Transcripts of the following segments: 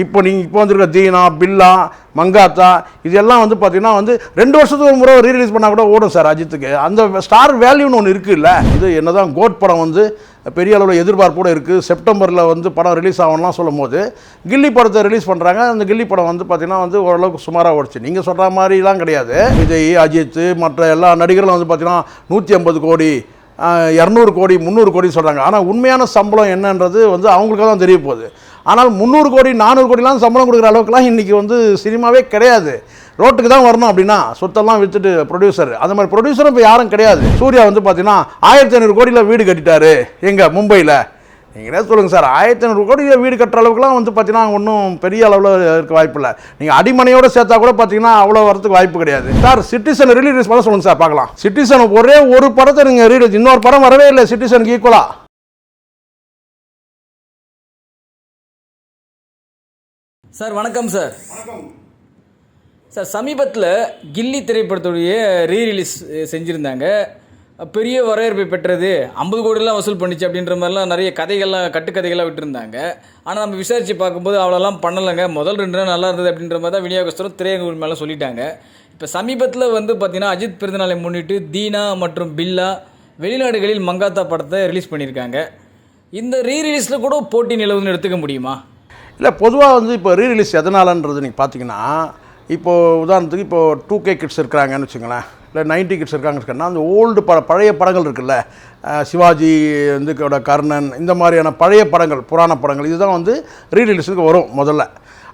இப்போ நீங்கள் இப்போ வந்திருக்க தீனா பில்லா மங்காத்தா இதெல்லாம் வந்து பார்த்தீங்கன்னா வந்து ரெண்டு வருஷத்துக்கு ஒரு முறை ரீரிலீஸ் பண்ணால் கூட ஓடும் சார் அஜித்துக்கு. அந்த ஸ்டார் வேல்யூன்னு ஒன்று இருக்குல்ல? இது என்ன தான் கோட் படம் வந்து பெரிய அளவில் எதிர்பார்ப்போடு இருக்குது செப்டம்பரில் வந்து படம் ரிலீஸ் ஆகணும்லாம் சொல்லும் போது கில்லி படத்தை ரிலீஸ் பண்ணுறாங்க அந்த கில்லி படம் வந்து பார்த்தீங்கன்னா வந்து ஓரளவுக்கு சுமாராக ஓடிச்சு. நீங்கள் சொல்கிற மாதிரிலாம் கிடையாது. விஜய் அஜித் மற்ற எல்லா நடிகர்களும் வந்து பார்த்தீங்கன்னா நூற்றி ஐம்பது கோடி இரநூறு கோடி முந்நூறு கோடி சொல்கிறாங்க ஆனால் உண்மையான சம்பளம் என்னன்றது வந்து அவங்களுக்கு தான் தெரிய போகுது. ஆனால் முந்நூறு கோடி நானூறு கோடிலாம் சம்பளம் கொடுக்குற அளவுக்குலாம் இன்றைக்கி வந்து சினிமாவே கிடையாது. ரோட்டுக்கு தான் வரணும் அப்படின்னா சொத்தெல்லாம் விற்றுட்டு ப்ரொடியூசர் அந்த மாதிரி ப்ரொடியூசரும் இப்போ யாரும் கிடையாது. சூர்யா வந்து பார்த்தீங்கன்னா ஆயிரத்தி ஐநூறு கோடியில் வீடு கட்டிட்டாரு எங்கே மும்பையில். நீங்களே சொல்லுங்கள் சார்? ஆயிரத்தி ஐநூறு கோடியில் வீடு கட்டுற அளவுக்குலாம் வந்து பார்த்தீங்கன்னா ஒன்றும் பெரிய அளவில் இருக்க வாய்ப்பு இல்லை. நீங்கள் அடிமனையோட சேர்த்தா கூட பார்த்தீங்கன்னா அவ்வளோ வரதுக்கு வாய்ப்பு கிடையாது. சார் சிட்டிசன் ரிலீஸ் பண்ண சொல்லுங்கள் சார் பார்க்கலாம். சிட்டிசன் ஒரே ஒரு படத்தை நீங்கள் ரீலீஸ் இன்னொரு படம் வரவே இல்லை. சிட்டிசனுக்கு ஈக்குவலாக சார் வணக்கம் சார். சார் சமீபத்தில் கில்லி திரைப்படத்துடைய ரீ ரிலீஸ் செஞ்சுருந்தாங்க. பெரிய வரவேற்பை பெற்றது ஐம்பது கோடிலாம் வசூல் பண்ணிச்சு அப்படின்ற மாதிரிலாம் நிறைய கதைகள்லாம் கட்டுக்கதைகள்லாம் விட்டுருந்தாங்க. ஆனால் நம்ம விசாரித்து பார்க்கும்போது அவ்வளோலாம் பண்ணலைங்க. முதல் ரெண்டு நாள் நல்லா இருந்தது அப்படின்ற மாதிரி தான் விநியோகஸ்தரும் திரையரங்கு மேலே சொல்லிட்டாங்க. இப்போ சமீபத்தில் வந்து பார்த்திங்கன்னா அஜித் பிறந்தநாளை முன்னிட்டு தீனா மற்றும் பில்லா வெளிநாடுகளில் மங்காத்தா படத்தை ரிலீஸ் பண்ணியிருக்காங்க. இந்த ரீ ரிலீஸில் கூட போட்டி நிலவுன்னு எடுத்துக்க முடியுமா? இல்லை பொதுவாக வந்து இப்போ ரீரிலீஸ் எதனாலன்றது நீங்கள் பார்த்தீங்கன்னா இப்போது உதாரணத்துக்கு இப்போ டூ கே கிட்ஸ் இருக்கிறாங்கன்னு வச்சுங்களேன் இல்லை நைன்டி கிட்ஸ் இருக்காங்கன்னு வச்சுக்கோங்கன்னா அந்த ஓல்டு பட பழைய படங்கள் இருக்குல்ல சிவாஜி வந்து கர்ணன் இந்த மாதிரியான பழைய படங்கள் புராண படங்கள் இதுதான் வந்து ரீரிலீஸுக்கு வரும் முதல்ல.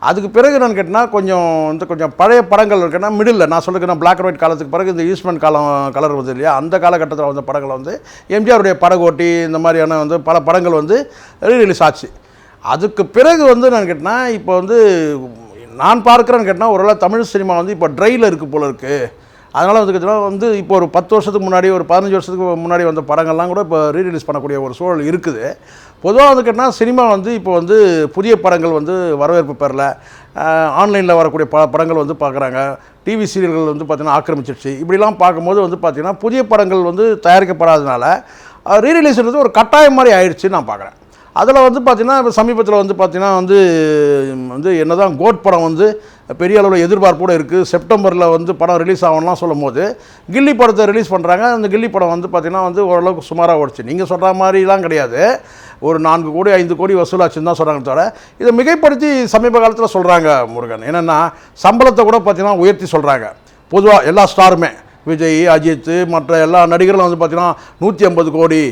அதுக்கு பிறகு என்னன்னு கேட்டால் கொஞ்சம் வந்து கொஞ்சம் பழைய படங்கள் இருக்குன்னா மிடில் நான் சொல்லுறேன் பிளாக் அண்ட் ஒயிட் காலத்துக்கு பிறகு இந்த ஈஸ்ட்மன் காலம் கலர் வருது இல்லையா அந்த காலகட்டத்தில் வந்த படங்களை வந்து எம்ஜிஆருடைய படகோட்டி இந்த மாதிரியான வந்து பல படங்கள் வந்து ரீரிலீஸ் ஆச்சு. அதுக்கு பிறகு வந்து நான் கேட்டேன்னா இப்போ வந்து நான் பார்க்குறேன்னு கேட்டால் ஓரளவு தமிழ் சினிமா வந்து இப்போ ட்ரையில் இருக்குது போல இருக்குது அதனால் வந்து கேட்டிங்கன்னா வந்து இப்போ ஒரு பத்து வருஷத்துக்கு முன்னாடி ஒரு பதினஞ்சு வருஷத்துக்கு முன்னாடி வந்த படங்கள்லாம் கூட இப்போ ரீரிலீஸ் பண்ணக்கூடிய ஒரு சூழல் இருக்குது. பொதுவாக வந்து கேட்டால் சினிமா வந்து இப்போ வந்து புதிய படங்கள் வந்து வரவேற்பு பெறல. ஆன்லைனில் வரக்கூடிய ப படங்கள் வந்து பார்க்குறாங்க டிவி சீரியல்கள் வந்து பார்த்திங்கன்னா ஆக்கிரமிச்சிருச்சு இப்படிலாம் பார்க்கும்போது வந்து பார்த்திங்கன்னா புதிய படங்கள் வந்து தயாரிக்கப்படாதனால ரீரிலீஸ்ன்றது ஒரு கட்டாயம் மாதிரி ஆயிடுச்சுன்னு நான் பார்க்குறேன் அதில் வந்து பார்த்திங்கன்னா இப்போ சமீபத்தில் வந்து பார்த்திங்கன்னா வந்து வந்து என்னதான் கோட் படம் வந்து பெரிய அளவில் எதிர்பார்ப்போடு இருக்குது. செப்டம்பரில் வந்து படம் ரிலீஸ் ஆகணும்லாம் சொல்லும் போது கில்லி படத்தை ரிலீஸ் பண்ணுறாங்க அந்த கில்லி படம் வந்து பார்த்திங்கன்னா வந்து ஓரளவுக்கு சுமாராக ஓடிச்சு. நீங்கள் சொல்கிற மாதிரிலாம் கிடையாது. ஒரு நான்கு கோடி ஐந்து கோடி வசூலாச்சுன்னு தான் சொல்கிறாங்க தவிர இதை மிகைப்படுத்தி சமீப காலத்தில் சொல்கிறாங்க முருகன். என்னென்னா சம்பளத்தை கூட பார்த்தீங்கன்னா உயர்த்தி சொல்கிறாங்க பொதுவாக எல்லா ஸ்டாருமே விஜய் அஜித் மற்ற எல்லா நடிகர்களும் வந்து பார்த்திங்கன்னா நூற்றி ஐம்பது கோடி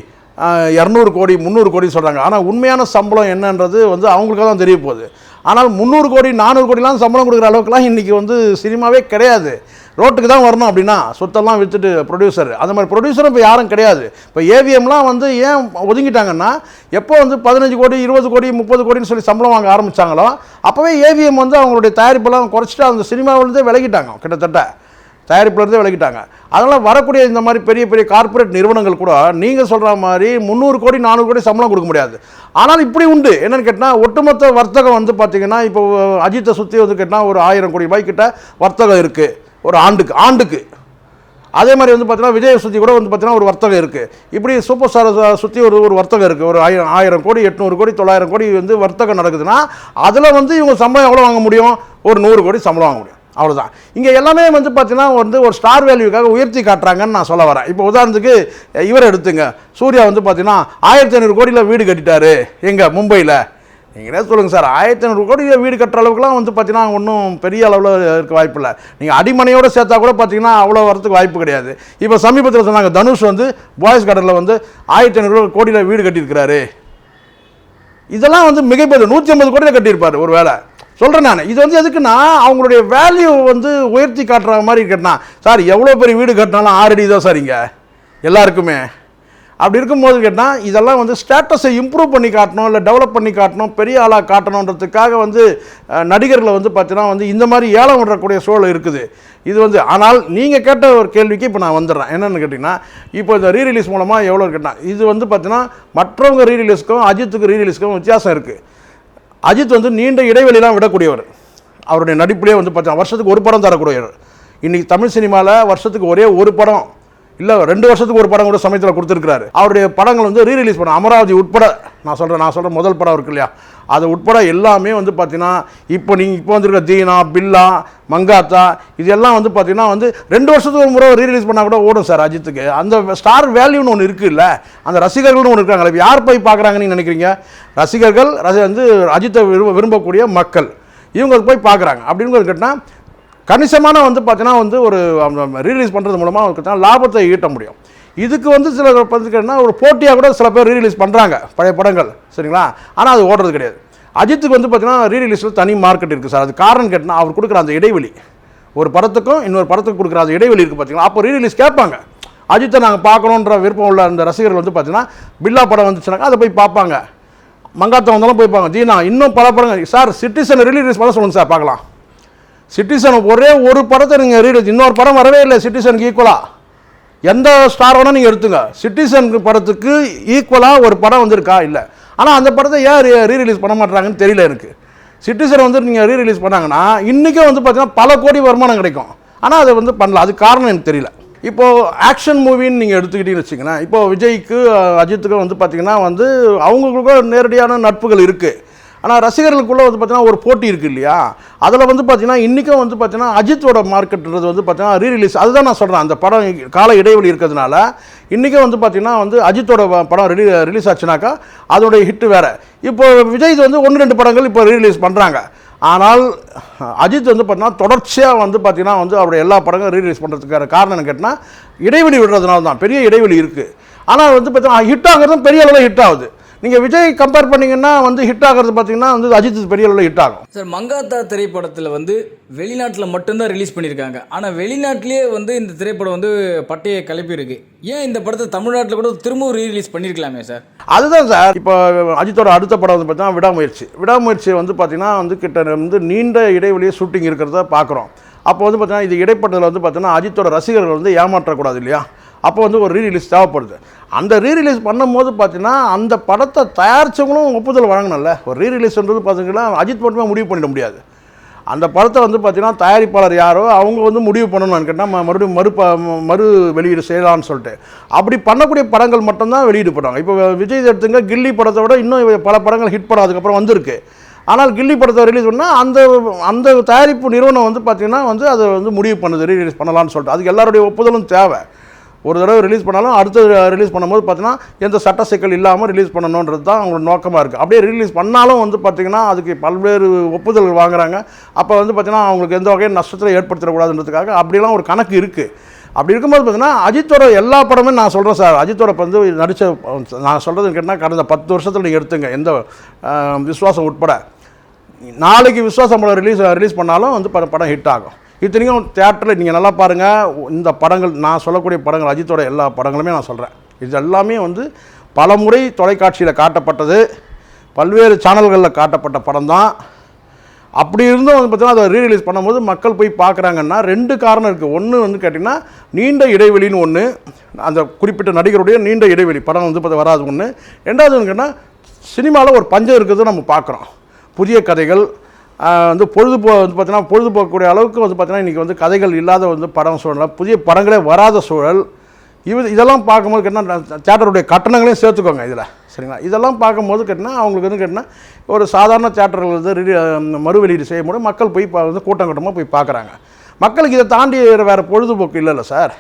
இரநூறு கோடி முந்நூறு கோடி சொல்கிறாங்க ஆனால் உண்மையான சம்பளம் என்னன்றது வந்து அவங்களுக்காக தான் தெரிய போகுது. ஆனால் முந்நூறு கோடி நானூறு கோடிலாம் சம்பளம் கொடுக்குற அளவுக்குலாம் இன்றைக்கி வந்து சினிமாவே கிடையாது. ரோட்டுக்கு தான் வரணும் அப்படின்னா சொத்தெல்லாம் விற்றுட்டு ப்ரொடியூசர் அந்த மாதிரி ப்ரொடியூசரும் இப்போ யாரும் கிடையாது. இப்போ ஏவிஎம்லாம் வந்து ஏன் ஒதுங்கிட்டாங்கன்னா எப்போ வந்து பதினஞ்சு கோடி இருபது கோடி முப்பது கோடின்னு சொல்லி சம்பளம் வாங்க ஆரம்பித்தாங்களோ அப்போவே ஏவிஎம் வந்து அவங்களுடைய தயாரிப்பெல்லாம் குறைச்சிட்டு அந்த சினிமாவிலேருந்தே விலகிட்டாங்க கிட்டத்தட்ட. தயாரிப்புலேருந்தே விலகிட்டாங்க அதனால் வரக்கூடிய இந்த மாதிரி பெரிய பெரிய கார்ப்பரேட் நிறுவனங்கள் கூட நீங்கள் சொல்கிற மாதிரி முந்நூறு கோடி நானூறு கோடி சம்பளம் கொடுக்க முடியாது. ஆனால் இப்படி உண்டு. என்னென்னு கேட்டால் ஒட்டுமொத்த வர்த்தகம் வந்து பார்த்திங்கன்னா இப்போ அஜித்தை சுற்றி வந்து கேட்டால் ஒரு ஆயிரம் கோடி ரூபாய் கிட்ட வர்த்தகம் இருக்குது ஒரு ஆண்டுக்கு ஆண்டுக்கு. அதே மாதிரி வந்து பார்த்தீங்கன்னா விஜயை சுற்றி கூட வந்து பார்த்தீங்கன்னா ஒரு வர்த்தகம் இருக்குது இப்படி சூப்பர் ஸ்டாரை சுற்றி ஒரு ஒரு வர்த்தகம் இருக்குது ஒரு ஆயிரம் ஆயிரம் கோடி எட்நூறு கோடி தொள்ளாயிரம் கோடி வந்து வர்த்தகம் நடக்குதுன்னா அதில் வந்து இவங்க சம்பளம் எவ்வளோ வாங்க முடியும்? ஒரு நூறு கோடி சம்பளம் வாங்க முடியும். அவ்வளோதான் இங்கே எல்லாமே வந்து பார்த்தீங்கன்னா வந்து ஒரு ஸ்டார் வேல்யூக்காக உயர்த்தி காட்டுறாங்கன்னு நான் சொல்ல வரேன். இப்போ உதாரணத்துக்கு இவரை எடுத்துங்க. சூர்யா வந்து பார்த்தீங்கன்னா ஆயிரத்தி ஐநூறு கோடியில் வீடு கட்டிட்டாரு எங்கே மும்பையில். நீங்களே சொல்லுங்கள் சார் ஆயிரத்தி ஐநூறு கோடி வீடு கட்டுற அளவுக்குலாம் வந்து பார்த்தீங்கன்னா ஒன்றும் பெரிய அளவில் இருக்க வாய்ப்பு இல்லை. நீங்கள் அடிமனையோடு சேர்த்தா கூட பார்த்தீங்கன்னா அவ்வளோ வரத்துக்கு வாய்ப்பு கிடையாது. இப்போ சமீபத்தில் சொன்னாங்க தனுஷ் வந்து பாய்ஸ் கடலில் வந்து ஆயிரத்தி ஐநூறு கோடியில் வீடு கட்டியிருக்கிறாரு. இதெல்லாம் வந்து மிகப்பெரிய நூற்றி ஐம்பது கோடியில் கட்டியிருப்பார் ஒரு வேலை சொல்கிறேன் நான். இது வந்து எதுக்குன்னா அவங்களுடைய வேல்யூ வந்து உயர்த்தி காட்டுற மாதிரி கட்டினா சார் எவ்வளோ பெரிய வீடு கட்டினாலும் ஆறடி தான் சார் இங்கே. எல்லாருக்குமே. அப்படி இருக்கும்போது கேட்டால் இதெல்லாம் வந்து ஸ்டேட்டஸை இம்ப்ரூவ் பண்ணி காட்டணும் இல்லை டெவலப் பண்ணி காட்டணும் பெரிய ஆளாக காட்டணுன்றதுக்காக வந்து நடிகர்களை வந்து பார்த்தீங்கன்னா வந்து இந்த மாதிரி ஏலம் விடக்கூடிய சூழல் இருக்குது. இது வந்து ஆனால் நீங்கள் கேட்ட ஒரு கேள்விக்கு இப்போ நான் வந்துடுறேன். என்னென்னு கேட்டிங்கன்னா இப்போ இந்த ரீரிலீஸ் மூலமாக எவ்வளோ கேட்டால் இது வந்து பார்த்தீங்கன்னா மற்றவங்க ரீரிலீஸ்க்கும் அஜித்துக்கு ரீரிலீஸ்க்கும் வித்தியாசம் இருக்குது அஜித் வந்து நீண்ட இடைவெளிலாம் விடக்கூடியவர். அவருடைய நடிப்புலேயே வந்து பார்த்தீங்கன்னா வருஷத்துக்கு ஒரு படம் தரக்கூடியவர். இன்றைக்கி தமிழ் சினிமாவில் வருஷத்துக்கு ஒரே ஒரு படம் இல்லை ரெண்டு வருஷத்துக்கு ஒரு படம் கூட சமயத்தில் கொடுத்துருக்காரு அவருடைய படங்கள் வந்து ரீ ரிலீஸ் பண்ண அமராவதி உட்பட நான் சொல்கிறேன் நான் சொல்கிறேன் முதல் படம் இருக்கு இல்லையா? அது உட்பட எல்லாமே வந்து பார்த்தீங்கன்னா இப்போ நீங்கள் இப்போ வந்திருக்க தீனா பில்லா மங்காத்தா இது எல்லாம் வந்து பார்த்தீங்கன்னா வந்து ரெண்டு வருஷத்துக்கு ஒரு முறை ரீ ரிலீஸ் பண்ணால் கூட ஓடும் சார் அஜித்துக்கு. அந்த ஸ்டார் வேல்யூன்னு ஒன்று இருக்குல்ல அந்த ரசிகர்கள்னு ஒன்று இருக்காங்களே இப்ப யார் போய் பார்க்குறாங்கன்னு நினைக்கிறீங்க? ரசிகர்கள் ரசி வந்து அஜித்தை விரும்ப விரும்பக்கூடிய மக்கள். இவங்க போய் பார்க்குறாங்க அப்படின்னு கேட்டால் கணிசமான வந்து பார்த்தீங்கன்னா வந்து ஒரு ரீலீஸ் பண்ணுறது மூலமாக அவருக்கு லாபத்தை ஈட்ட முடியும். இதுக்கு வந்து சில பார்த்துக்கிட்டா ஒரு போட்டியாக கூட சில பேர் ரீலீஸ் பண்ணுறாங்க பழைய படங்கள் சரிங்களா? ஆனால் அது ஓடுறது கிடையாது. அஜித்துக்கு வந்து பார்த்தீங்கன்னா ரீரிலீஸில் தனி மார்க்கெட் இருக்குது சார். அது காரணம் கேட்டால் அவர் கொடுக்குற அந்த இடைவெளி. ஒரு படத்துக்கும் இன்னொரு படத்துக்கு கொடுக்குற அந்த இடைவெளி இருக்குது பார்த்தீங்களா அப்போ ரீரிலீஸ் கேட்பாங்க. அஜித்தை நாங்கள் பார்க்கணுன்ற விருப்பம் உள்ள அந்த ரசிகர்கள் வந்து பார்த்தீங்கன்னா பில்லா படம் வந்துச்சுனாக்கா அதை போய் பார்ப்பாங்க. மங்காத்தம் வந்தாலும் போய் பார்ப்பாங்க. ஜீனா இன்னும் பல படங்கள். சார் சிட்டிசன் ரீலீஸ் பண்ண சொல்லுங்கள் சார் பார்க்கலாம். சிட்டிசன் ஒரே ஒரு படத்தை நீங்கள் ரீலீஸ் இன்னொரு படம் வரவே இல்லை சிட்டிசனுக்கு ஈக்குவலாக எந்த ஸ்டார் வேணால் நீங்கள் எடுத்துங்க. சிட்டிசன் படத்துக்கு ஈக்குவலாக ஒரு படம் வந்திருக்கா? இல்லை. ஆனால் அந்த படத்தை ஏன் ரீ ரிலீஸ் பண்ண மாட்டாங்கன்னு தெரியல எனக்கு. சிட்டிசன் வந்து நீங்கள் ரீ ரிலீஸ் பண்ணாங்கன்னா இன்றைக்கும் வந்து பார்த்தீங்கன்னா பல கோடி வருமானம் கிடைக்கும். ஆனால் அதை வந்து பண்ணல. அது காரணம் எனக்கு தெரியல. இப்போது ஆக்ஷன் மூவின்னு நீங்கள் எடுத்துக்கிட்டீங்கன்னு வச்சிங்கன்னா இப்போ விஜய்க்கு அஜித்துக்கும் வந்து பார்த்தீங்கன்னா வந்து அவங்களுக்கும் நேரடியான நட்புகள் இருக்குது ஆனால் ரசிகர்களுக்குள்ளே வந்து பார்த்தீங்கன்னா ஒரு போட்டி இருக்குது இல்லையா? அதில் வந்து பார்த்தீங்கன்னா இன்றைக்கும் வந்து பார்த்தீங்கன்னா அஜித்தோட மார்க்கெட்ன்றது வந்து பார்த்திங்கன்னா ரீ ரிலீஸ் அதுதான் நான் சொல்கிறேன் அந்த படம் கால இடைவெளி இருக்கிறதுனால இன்றைக்கும் வந்து பார்த்தீங்கன்னா வந்து அஜித்தோட படம் ரிலீ ரிலீஸ் ஆச்சுனாக்கா அதோடைய ஹிட்டு வேறு. இப்போ விஜய் வந்து ஒன்று ரெண்டு படங்கள் இப்போ ரீ பண்ணுறாங்க ஆனால் அஜித் வந்து பார்த்தீங்கன்னா தொடர்ச்சியாக வந்து பார்த்தீங்கன்னா வந்து அவருடைய எல்லா படங்களும் ரீ ரிலீஸ் பண்ணுறதுக்கான காரணம் என்ன கேட்டால் இடைவெளி விடுறதுனால தான் பெரிய இடைவெளி இருக்குது ஆனால் வந்து பார்த்தீங்கன்னா ஹிட் ஆகிறதும் பெரிய அளவில் ஹிட் ஆகுது. நீங்கள் விஜய் கம்பேர் பண்ணீங்கன்னா வந்து ஹிட் ஆகிறது பார்த்தீங்கன்னா வந்து அஜித் பெரிய அளவில் ஹிட் ஆகும். சார் மங்காத்தா திரைப்படத்தில் வந்து வெளிநாட்டில் மட்டும்தான் ரிலீஸ் பண்ணியிருக்காங்க ஆனால் வெளிநாட்டிலேயே வந்து இந்த திரைப்படம் வந்து பட்டையை கிளப்பியிருக்கு ஏன் இந்த படத்தை தமிழ்நாட்டில் கூட திரும்பவும் ரீ ரிலீஸ் பண்ணியிருக்கலாமே சார் அதுதான் சார் இப்போ அஜித்தோட அடுத்த படம் வந்து பார்த்தீங்கன்னா விடாமுயற்சி. விடாமுயற்சி வந்து பார்த்தீங்கன்னா வந்து கிட்ட வந்து நீண்ட இடைவெளியே ஷூட்டிங் இருக்கிறத பார்க்குறோம். அப்போ வந்து பார்த்தீங்கன்னா இது இடைப்பட்டதில் வந்து பார்த்தீங்கன்னா அஜித்தோட ரசிகர்கள் வந்து ஏமாற்றக்கூடாது இல்லையா? அப்போ வந்து ஒரு ரீரிலீஸ் தேவைப்படுது. அந்த ரீரிலீஸ் பண்ணும்போது பார்த்தீங்கன்னா அந்த படத்தை தயாரித்தவங்களும் ஒப்புதல் வழங்கணும்ல. ஒரு ரீரிலீஸ்ன்றது பார்த்தீங்கன்னா அஜித் மட்டுமே முடிவு பண்ணிட முடியாது. அந்த படத்தை வந்து பார்த்தீங்கன்னா தயாரிப்பாளர் யாரோ அவங்க வந்து முடிவு பண்ணணும்னு கேட்டால் ம- மறுபடியும் மறு ப- மறு வெளியீடு செய்யலாம்னு சொல்லிட்டு. அப்படி பண்ணக்கூடிய படங்கள் மட்டும்தான் வெளியீடு பண்ணுவாங்க இப்போ விஜய் எடுத்துங்க கில்லி படத்தை விட இன்னும் பல படங்கள் ஹிட் படம் அதுக்கப்புறம் வந்திருக்கு. ஆனால் கில்லி படத்தை ரிலீஸ் பண்ணால் அந்த அந்த தயாரிப்பு நிறுவனம் வந்து பார்த்தீங்கன்னா வந்து அதை வந்து முடிவு பண்ணுது ரீரிலீஸ் பண்ணலாம்னு சொல்லிட்டு. அதுக்கு எல்லாருடைய ஒப்புதலும் தேவை. ஒரு தடவை ரிலீஸ் பண்ணாலும் அடுத்த ரிலீஸ் பண்ணும்போது பார்த்தீங்கன்னா எந்த சட்ட சிக்கல் இல்லாமல் ரிலீஸ் பண்ணணுன்றது தான் அவங்களோட நோக்கமாக இருக்குது அப்படியே ரிலீஸ் பண்ணாலும் வந்து பார்த்திங்கன்னா அதுக்கு பல்வேறு ஒப்புதல்கள் வாங்குறாங்க. அப்போ வந்து பார்த்திங்கன்னா அவங்களுக்கு எந்த வகையும் நஷ்டத்தை ஏற்படுத்திடக்கூடாதுன்றதுக்காக அப்படிலாம் ஒரு கணக்கு இருக்குது அப்படி இருக்கும்போது பார்த்தீங்கன்னா அஜித்தோட எல்லா படமே நான் சொல்கிறேன் சார். அஜித்தோட வந்து நடித்த நான் சொல்கிறது கேட்டால் கடந்த பத்து வருஷத்தில் நீங்கள் எடுத்துங்க. எந்த விஸ்வாசம் உட்பட. நாளைக்கு விஸ்வாசம் படம் ரிலீஸ் ரிலீஸ் பண்ணாலும் வந்து படம் படம் ஹிட் ஆகும். இத்தனைக்கும் தேட்டரில் நீங்கள் நல்லா பாருங்கள் இந்த படங்கள் நான் சொல்லக்கூடிய படங்கள் அஜித்தோட எல்லா படங்களுமே நான் சொல்கிறேன் இது எல்லாமே வந்து பல முறை தொலைக்காட்சியில் காட்டப்பட்டது. பல்வேறு சேனல்களில் காட்டப்பட்ட படம் தான் அப்படி இருந்தும் வந்து பார்த்தீங்கன்னா அதை ரீரிலீஸ் பண்ணும்போது மக்கள் போய் பார்க்குறாங்கன்னா ரெண்டு காரணம் இருக்குது ஒன்று வந்து கேட்டிங்கன்னா நீண்ட இடைவெளின்னு ஒன்று அந்த குறிப்பிட்ட நடிகருடைய நீண்ட இடைவெளி படம் வந்து பார்த்து வராது ஒன்று ரெண்டாவது வந்து கேட்டால் சினிமாவில் ஒரு பஞ்சம் இருக்கிறது நம்ம பார்க்குறோம் புதிய கதைகள் வந்து பொழுதுபோ வந்து பார்த்தீங்கன்னா பொழுதுபோக்கக்கூடிய அளவுக்கு வந்து பார்த்தீங்கன்னா இன்றைக்கி வந்து கதைகள் இல்லாத வந்து படம் சூழல் புதிய படங்களே வராத சூழல். இது இதெல்லாம் பார்க்கும்போது கேட்டால் தேட்டருடைய கட்டணங்களையும் சேர்த்துக்கோங்க இதில். சரிங்களா? இதெல்லாம் பார்க்கும்போது கேட்டால் அவங்களுக்கு வந்து கேட்டால் ஒரு சாதாரண தேட்டர்கள் வந்து ரிலீ மறு வெளியீடு செய்யும்போது மக்கள் போய் வந்து கூட்டம் கூட்டமாக போய் பார்க்குறாங்க. மக்களுக்கு இதை தாண்டி வேறு பொழுதுபோக்கு இல்லைல்ல சார்.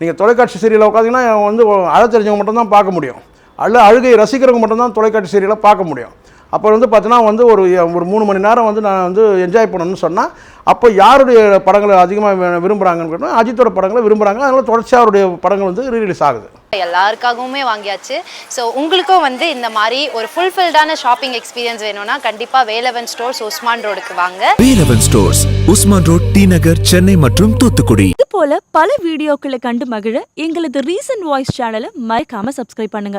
நீங்கள் தொலைக்காட்சி சீரியலில் உட்காந்தீங்கன்னா வந்து அழ தெரிஞ்சவங்க மட்டும்தான் பார்க்க முடியும். அல்ல அழுகை ரசிக்கிறவங்க மட்டும்தான் தொலைக்காட்சி சீரியலை பார்க்க முடியும். அப்போ வந்து பார்த்தீங்கன்னா வந்து ஒரு ஒரு மூணு மணி நேரம் வந்து நான் வந்து என்ஜாய் பண்ணணும்னு சொன்னால் அப்போ யாருடைய படங்களை அதிகமாக விரும்புகிறாங்கன்னு கேட்டால் அஜித்தோட படங்களை விரும்புகிறாங்க அதனால தொடர்ச்சியாக அவருடைய படங்கள் வந்து ரீரிலீஸ் ஆகுது. எல்லாருக்காகவுமே வாங்கியாச்சு. ஸோ உங்களுக்கும் வந்து இந்த மாதிரி ஒரு ஃபுல்ஃபில்டான ஷாப்பிங் எக்ஸ்பீரியன்ஸ் வேணும்னா கண்டிப்பாக வேலவன் ஸ்டோர்ஸ் உஸ்மான் ரோடுக்கு வாங்க. Velavan stores Usman road T Nagar Chennai மற்றும் தூத்துக்குடி. இது போல பல வீடியோக்களை கண்டு மகிழ எங்களது ரீசன்ட் வாய்ஸ் சேனலை மறக்காம சப்ஸ்கிரைப் பண்ணுங்க.